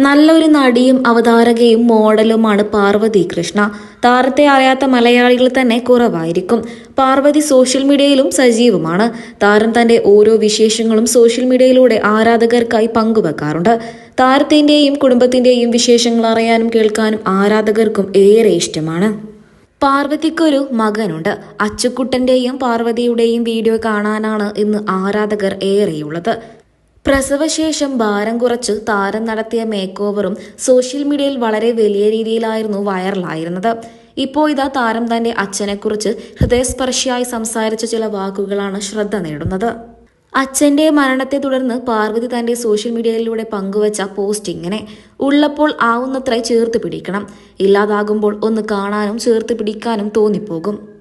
നല്ലൊരു നടിയും അവതാരകയും മോഡലുമാണ് പാർവതി. കൃഷ്ണ താരത്തെ അറിയാത്ത മലയാളികൾ തന്നെ കുറവായിരിക്കും. പാർവതി സോഷ്യൽ മീഡിയയിലും സജീവമാണ്. താരം തന്റെ ഓരോ വിശേഷങ്ങളും സോഷ്യൽ മീഡിയയിലൂടെ ആരാധകർക്കായി പങ്കുവെക്കാറുണ്ട്. താരത്തിന്റെയും കുടുംബത്തിന്റെയും വിശേഷങ്ങൾ അറിയാനും കേൾക്കാനും ആരാധകർക്കും ഏറെ ഇഷ്ടമാണ്. പാർവതിക്കൊരു മകനുണ്ട്. അച്ചുക്കുട്ടന്റെയും പാർവതിയുടെയും വീഡിയോ കാണാനാണ് ഇന്ന് ആരാധകർ ഏറെയുള്ളത്. പ്രസവശേഷം ഭാരം കുറച്ച് താരം നടത്തിയ മേക്ക് ഓവറും സോഷ്യൽ മീഡിയയിൽ വളരെ വലിയ രീതിയിലായിരുന്നു വൈറലായിരുന്നത് ഇപ്പോൾ ഇതാ താരം തന്റെ അച്ഛനെക്കുറിച്ച് ഹൃദയസ്പർശിയായി സംസാരിച്ച ചില വാക്കുകളാണ് ശ്രദ്ധ നേടുന്നത്. അച്ഛന്റെ മരണത്തെ തുടർന്ന് പാർവതി തന്റെ സോഷ്യൽ മീഡിയയിലൂടെ പങ്കുവച്ച പോസ്റ്റ് ഇങ്ങനെ ഉള്ളപ്പോൾ ആവുന്നത്ര ചേർത്ത് പിടിക്കണം. ഇല്ലാതാകുമ്പോൾ ഒന്ന് കാണാനും ചേർത്ത് പിടിക്കാനും തോന്നിപ്പോകും.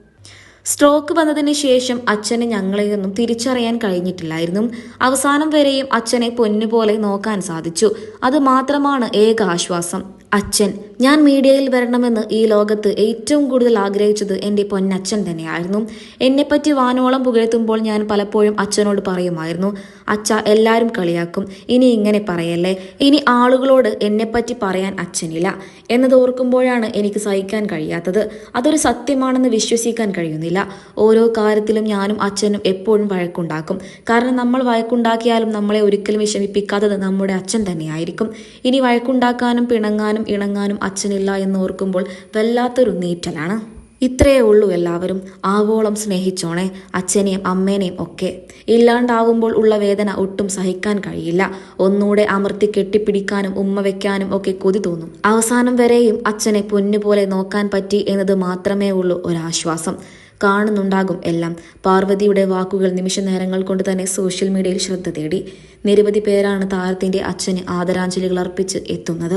സ്ട്രോക്ക് വന്നതിന് ശേഷം അച്ഛന് ഞങ്ങളെയൊന്നും തിരിച്ചറിയാൻ കഴിഞ്ഞിട്ടില്ലായിരുന്നു. അവസാനം വരെയും അച്ഛനെ പൊന്നുപോലെ നോക്കാൻ സാധിച്ചു. അത് മാത്രമാണ് ഏക ആശ്വാസം. അച്ഛൻ ഞാൻ മീഡിയയിൽ വരണമെന്ന് ഈ ലോകത്ത് ഏറ്റവും കൂടുതൽ ആഗ്രഹിച്ചത് എന്റെ പൊന്നച്ഛൻ തന്നെയായിരുന്നു. എന്നെപ്പറ്റി വാനോളം പുകഴ്ത്തുമ്പോൾ ഞാൻ പലപ്പോഴും അച്ഛനോട് പറയുമായിരുന്നു അച്ഛ എല്ലാവരും കളിയാക്കും ഇനി ഇങ്ങനെ പറയല്ലേ? ഇനി ആളുകളോട് എന്നെപ്പറ്റി പറയാൻ അച്ഛനില്ല എന്നത് ഓർക്കുമ്പോഴാണ് എനിക്ക് സഹിക്കാൻ കഴിയാത്തത്. അതൊരു സത്യമാണെന്ന് വിശ്വസിക്കാൻ കഴിയുന്നില്ല. ഓരോ കാര്യത്തിലും ഞാനും അച്ഛനും എപ്പോഴും വഴക്കുണ്ടാക്കും. കാരണം നമ്മൾ വഴക്കുണ്ടാക്കിയാലും നമ്മളെ ഒരിക്കലും വിഷമിപ്പിക്കാത്തത് നമ്മുടെ അച്ഛൻ തന്നെയായിരിക്കും. ഇനി വഴക്കുണ്ടാക്കാനും പിണങ്ങാനും ഇണങ്ങാനും അച്ഛനില്ല എന്ന് ഓർക്കുമ്പോൾ വല്ലാത്തൊരു നീറ്റലാണ്. ഇത്രയേ ഉള്ളൂ എല്ലാവരും. ആവോളം സ്നേഹിച്ചോണേ അച്ഛനെയും അമ്മേനെയും ഒക്കെ. ഇല്ലാണ്ടാവുമ്പോൾ ഉള്ള വേദന ഒട്ടും സഹിക്കാൻ കഴിയില്ല. ഒന്നുകൂടെ അമർത്തി കെട്ടിപ്പിടിക്കാനും ഉമ്മ വെക്കാനും ഒക്കെ കൊതി തോന്നും. അവസാനം വരെയും അച്ഛനെ പൊന്നുപോലെ നോക്കാൻ പറ്റി എന്നത് മാത്രമേ ഉള്ളൂ ഒരാശ്വാസം. കാണുന്നുണ്ടാകും എല്ലാം. പാർവതിയുടെ വാക്കുകൾ നിമിഷ നേരങ്ങൾ കൊണ്ട് തന്നെ സോഷ്യൽ മീഡിയയിൽ ശ്രദ്ധ തേടി. നിരവധി പേരാണ് താരത്തിന്റെ അച്ഛന് ആദരാഞ്ജലികൾ അർപ്പിച്ച് എത്തുന്നത്.